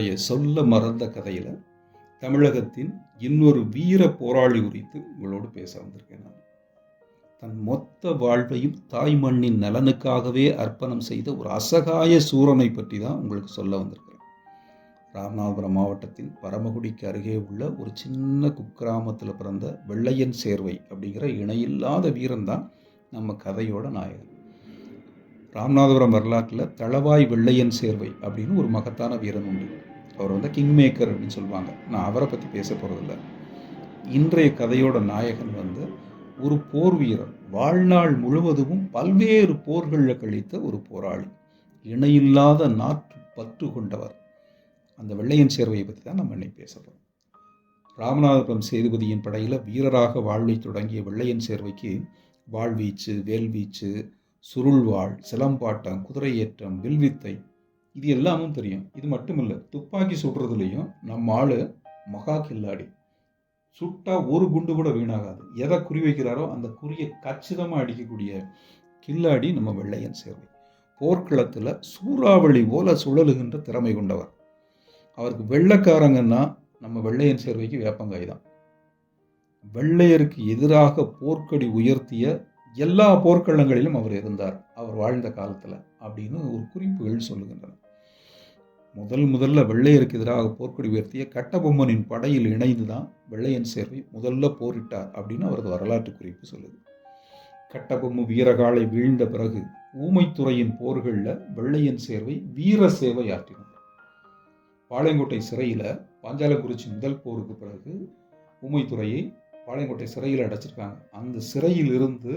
கதையை சொல்ல மறந்த கதையில் தமிழகத்தின் இன்னொரு வீர போராளி குறித்து உங்களோடு பேச வந்திருக்கேன் நான். தன் மொத்த வாழ்வையும் தாய் மண்ணின் நலனுக்காகவே அர்ப்பணம் செய்த ஒரு அசகாய சூரனை பற்றி தான் உங்களுக்கு சொல்ல வந்திருக்கிறேன். ராமநாதபுரம் மாவட்டத்தின் பரமகுடிக்கு அருகே உள்ள ஒரு சின்ன குக்கிராமத்தில் பிறந்த வெள்ளையன் சேர்வை அப்படிங்கிற இணையில்லாத வீரன் தான் நம்ம கதையோட நாயகன். ராமநாதபுரம் வரலாற்றில் தளவாய் வெள்ளையன் சேர்வை அப்படின்னு ஒரு மகத்தான வீரன் உண்டு. அவர் வந்து கிங் மேக்கர் அப்படின்னு சொல்லுவாங்க. நான் அவரை பற்றி பேச போகிறதில்ல இன்றைய கதையோட நாயகன் வந்து ஒரு போர் வீரர். வாழ்நாள் முழுவதும் பல்வேறு போர்களில் கழித்த ஒரு போராளி. இணையில்லாத நாற்று பற்று கொண்டவர். அந்த வெள்ளையன் சேர்வையை பற்றி தான் நம்ம இன்னைக்கு பேச போகிறோம் ராமநாதபுரம் சேதுபதியின் படையில் வீரராக வாழ்வை தொடங்கிய வெள்ளையன் சேர்வைக்கு வாழ்வீச்சு வேல்வீச்சு சுருள்வாள் சிலம்பாட்டம் குதிரையேற்றம் வில்வித்தை இது எல்லாமும் தெரியும். இது மட்டும் இல்லை துப்பாக்கி சுடுறதுலையும் நம்ம ஆள் மகா கில்லாடி. சுட்டா ஒரு குண்டு கூட வீணாகாது. எதை குறி வைக்கிறாரோ அந்த குறியை கச்சிதமாக அடிக்கக்கூடிய கில்லாடி நம்ம வெள்ளையன் சேர்வை. போர்க்களத்தில் சூறாவளி போல சுழலுகின்ற திறமை கொண்டவர். அவருக்கு வெள்ளைக்காரங்கன்னா நம்ம வெள்ளையன் சேர்வைக்கு வேப்பங்காய் தான். வெள்ளையருக்கு எதிராக போர்க்கடி உயர்த்திய எல்லா போர்க்களங்களிலும் அவர் இருந்தார். அவர் வாழ்ந்த காலத்தில் அப்படின்னு ஒரு குறிப்புகள் சொல்லுகின்றன. முதல் முதல்ல வெள்ளையருக்கு எதிராக போர்க்கொடி உயர்த்திய கட்டபொம்மனின் படையில் இணைந்து தான் வெள்ளையன் சேர்வை முதல்ல போரிட்டார் அப்படின்னு அவரது வரலாற்று குறிப்பு சொல்லுது. கட்டபொம்மு வீரகாலை வீழ்ந்த பிறகு ஊமைத்துறையின் போர்களில் வெள்ளையன் சேர்வை வீர சேவை ஆற்றினார் பாளையங்கோட்டை சிறையில் பாஞ்சாலக்குறிச்சி முதல் போருக்கு பிறகு ஊமைத்துறையை பாளையங்கோட்டை சிறையில் அடைச்சிருக்காங்க. அந்த சிறையிலிருந்து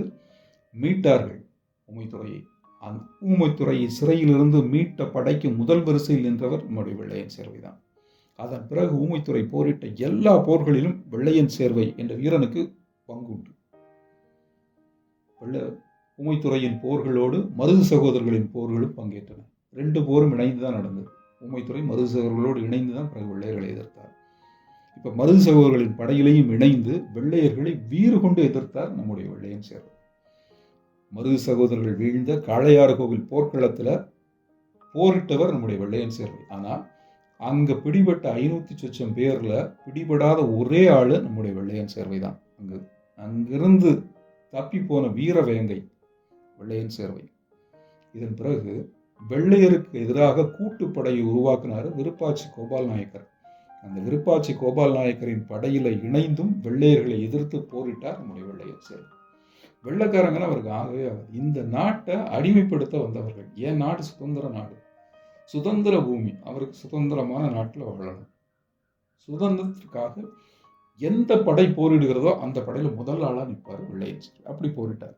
மீட்டார்கள் ஊமைத்துறையை அந்த ஊமைத்துறையை சிறையிலிருந்து மீட்ட படைக்கு முதல் வரிசையில் நின்றவர் நம்முடைய வெள்ளையன் சேர்வை தான். அதன் பிறகு ஊமைத்துறை போரிட்ட எல்லா போர்களிலும் வெள்ளையன் சேர்வை என்ற வீரனுக்கு பங்குண்டு வெள்ள உமைத்துறையின் போர்களோடு மருது சகோதரர்களின் போர்களும் பங்கேற்றன ரெண்டு போரும் இணைந்து தான் நடந்தது உமைத்துறை மருது சகோதரர்களோடு இணைந்து தான் பிறகு வெள்ளையர்களை எதிர்த்தார். இப்போ மருது சகோதரர்களின் படையிலையும் இணைந்து வெள்ளையர்களை வீறு கொண்டு எதிர்த்தார் நம்முடைய வெள்ளையன் சேர்வை மருது சகோதரர்கள் வீழ்ந்த காளையாறு கோவில் போர்க்களத்தில் போரிட்டவர் நம்முடைய வெள்ளையன் சேர்வை ஆனால் அங்கே பிடிபட்ட ஐநூற்றி சொச்சம் பேரில் பிடிபடாத ஒரே ஆள் நம்முடைய வெள்ளையன் சேர்வை தான். அங்கு அங்கிருந்து தப்பி போன வீர வேங்கை வெள்ளையன் சேர்வை. இதன் பிறகு வெள்ளையருக்கு எதிராக கூட்டுப்படையை உருவாக்கினார் விருப்பாச்சி கோபால் நாயக்கர். அந்த விருப்பாச்சி கோபால் நாயக்கரின் படையில இணைந்தும் வெள்ளையர்களை எதிர்த்து போரிட்டார் நம்முடைய வெள்ளையர் சேர்வை வெள்ளக்காரங்கன்னா அவருக்கு ஆகவே ஆகுது. இந்த நாட்டை அடிமைப்படுத்த வந்தவர்கள் ஏன் நாடு சுதந்திர நாடு? சுதந்திர பூமி அவருக்கு சுதந்திரமான நாட்டில் வாழணும். சுதந்திரத்திற்காக எந்த படை போரிடுகிறதோ அந்த படையில் முதல் ஆளாக நிற்பார் வெள்ளையன் அப்படி போரிட்டார்.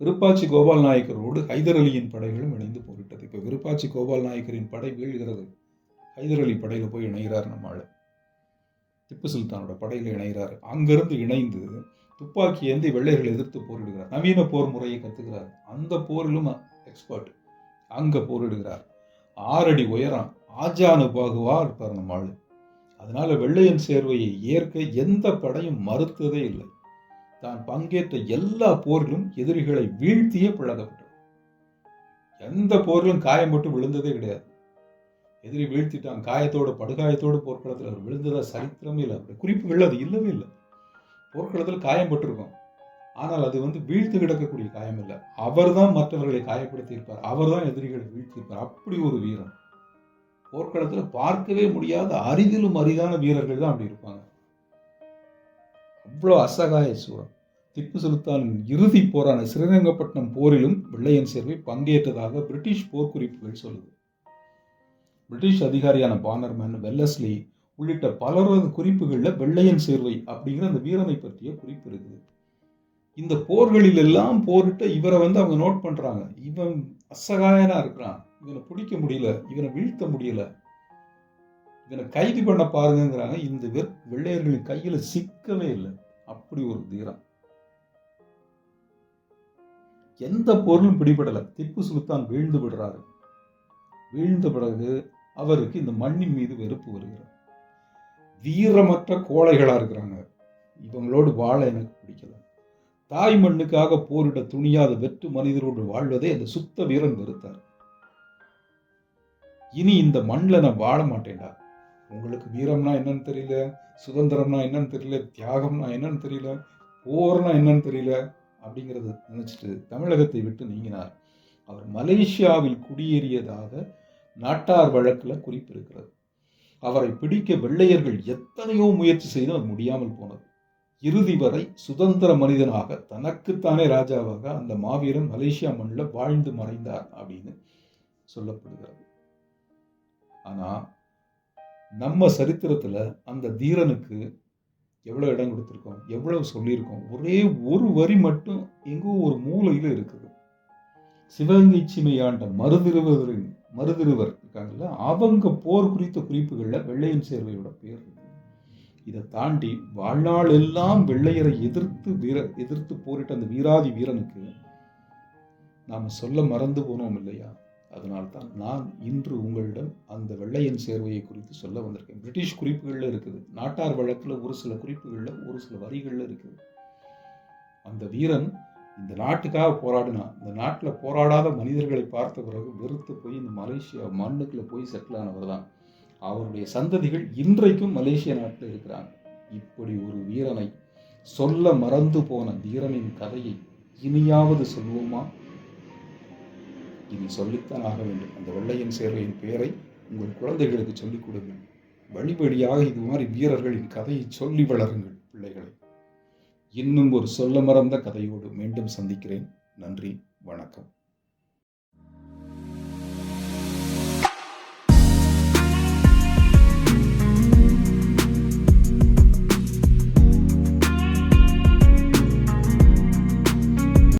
விருப்பாச்சி கோபால் நாயக்கரோடு ஹைதர் அலியின் படைகளும் இணைந்து போரிட்டது. இப்போ விருப்பாச்சி கோபால் நாயக்கரின் படை வீழ்கிறது. ஹைதர் அலி படையில் போய் இணைகிறார் நம்ம ஆளு திப்பு சுல்தானோட படையில் இணைகிறார். அங்கிருந்து இணைந்து துப்பாக்கி ஏந்தி வெள்ளையர்களை எதிர்த்து போரிடுகிறார். நவீன போர் முறையை கற்றுக்கிறார் அந்த போரிலும் எக்ஸ்பர்ட் அங்கே போரிடுகிறார். ஆறடி உயரம். ஆஜானு பாகுவா இருப்பார் நம்ம ஆளு அதனால வெள்ளையன் சேர்வையை ஏற்க எந்த படையும் மறுத்ததே இல்லை. தான் பங்கேற்ற எல்லா போரிலும் எதிரிகளை வீழ்த்தியே பழகப்பட்டது எந்த போரிலும் காயம் விழுந்ததே கிடையாது. எதிரி வீழ்த்திட்டான் காயத்தோட படுகாயத்தோடு போர்க்களத்தில் அவர் விழுந்ததா சரித்திரமே இல்லை. அப்படி குறிப்புகள் அது இல்லவே இல்லை. போர்க்களத்தில் காயம் பட்டிருக்கும் ஆனால் அது வந்து வீழ்த்து கிடக்கக்கூடிய காயம் இல்லை. அவர் தான் மற்றவர்களை காயப்படுத்தி இருப்பார். அவர் தான் எதிரிகளை வீழ்த்தியிருப்பார் அப்படி ஒரு வீரன். போர்க்களத்தில் பார்க்கவே முடியாத அரிதிலும் அரிதான வீரர்கள் தான் அப்படி இருப்பாங்க. அவ்வளோ அசகாய சூரன் திப்பு சுல்தானின் இறுதி போரான ஸ்ரீரங்கப்பட்டினம் போரிலும் வெள்ளையன் சேர்வை பங்கேற்றதாக பிரிட்டிஷ் போர்க்குறிப்புகள் சொல்லுது. பிரிட்டிஷ் அதிகாரியான பானர்மேன் வெல்லஸ்லி உள்ளிட்ட பலரது குறிப்புகளில் வெள்ளையன் சேர்வை அப்படிங்கிற அந்த வீரனை பற்றிய குறிப்பு இருக்குது. இந்த போர்களில் எல்லாம் போரிட்ட இவரை வந்து அவங்க நோட் பண்ணுறாங்க இவன் அசகாயனா இருக்கிறான். இவனை பிடிக்க முடியல. இவனை வீழ்த்த முடியல. இவனை கைது பண்ண பாருங்கிறாங்க இந்த வெள்ளையர்களின் கையில் சிக்கவே இல்லை. அப்படி ஒரு தீரம் எந்த பொருளும் பிடிபடலை. திப்பு சுல்தான் வீழ்ந்து விடுறாரு. வீழ்ந்த பிறகு அவருக்கு இந்த மண்ணின் மீது வெறுப்பு வருகிறது. வீரமற்ற கோழைகளா இருக்கிறாங்க. இவங்களோடு வாழ எனக்கு பிடிக்கல. தாய் மண்ணுக்காக போரிட துணியாத வெற்று மனிதரோடு வாழ்வதை அந்த சுத்த வீரன் வெறுத்தார். இனி இந்த மண்ணில் நான் வாழ மாட்டேன்டா. உங்களுக்கு வீரம்னா என்னன்னு தெரியல சுதந்திரம்னா என்னன்னு தெரியல தியாகம்னா என்னன்னு தெரியல போர்னா என்னன்னு தெரியல அப்படிங்கிறத நினைச்சிட்டு தமிழகத்தை விட்டு நீங்கினார். அவர் மலேசியாவில் குடியேறியதாக நாட்டார் வழக்கில் குறிப்பிருக்கிறது அவரை பிடிக்க வெள்ளையர்கள் எத்தனையோ முயற்சி செய்து அது முடியாமல் போனது. இறுதி வரை சுதந்திர மனிதனாக தனக்குத்தானே ராஜாவாக அந்த மாவீரன் மலேசியா மண்ணில் வாழ்ந்து மறைந்தார் அப்படின்னு சொல்லப்படுகிறது. ஆனால் நம்ம சரித்திரத்துல அந்த தீரனுக்கு எவ்வளவு இடம் கொடுத்துருக்கோம் எவ்வளவு சொல்லியிருக்கோம் ஒரே ஒரு வரி மட்டும் எங்கோ ஒரு மூலையில் இருக்குது. சிவகங்கை சிமையாண்ட மருதிருவரின் மருதிருவர் இருக்காங்கல்ல அவங்க போர் குறித்த குறிப்புகளில் வெள்ளையன் சேர்வையோட பேர் இருக்கு. இதை தாண்டி வாழ்நாள் எல்லாம் வெள்ளையரை எதிர்த்து வீர எதிர்த்து போரிட்ட அந்த வீராதி வீரனுக்கு நாம் சொல்ல மறந்து போனோம் இல்லையா? அதனால்தான் நான் இன்று உங்களிடம் அந்த வெள்ளையன் சேர்வையை குறித்து சொல்ல வந்திருக்கேன். பிரிட்டிஷ் குறிப்புகளில் இருக்குது. நாட்டார் வழக்கில் ஒரு சில குறிப்புகளில் ஒரு சில வரிகளில் இருக்குது. அந்த வீரன் இந்த நாட்டுக்காக போராடினான் இந்த நாட்டில் போராடாத மனிதர்களை பார்த்த பிறகு வெறுத்து போய் இந்த மலேசியா மண்ணுக்குள்ள போய் செட்டில் ஆனவர் தான். அவருடைய சந்ததிகள் இன்றைக்கும் மலேசிய நாட்டில் இருக்கிறாங்க. இப்படி ஒரு வீரனை சொல்ல மறந்து போன வீரனின் கதையை இனியாவது சொல்வோமா இனி சொல்லித்தான் ஆக வேண்டும். அந்த வெள்ளையன் சேர்வையின் பெயரை உங்கள் குழந்தைகளுக்கு சொல்லிக் கொடுங்கள். வழிபடியாக இது மாதிரி வீரர்களின் கதையை சொல்லி வளருங்கள் பிள்ளைகளை. இன்னும் ஒரு சொல்ல மறந்த கதையோடு மீண்டும் சந்திக்கிறேன். நன்றி வணக்கம்.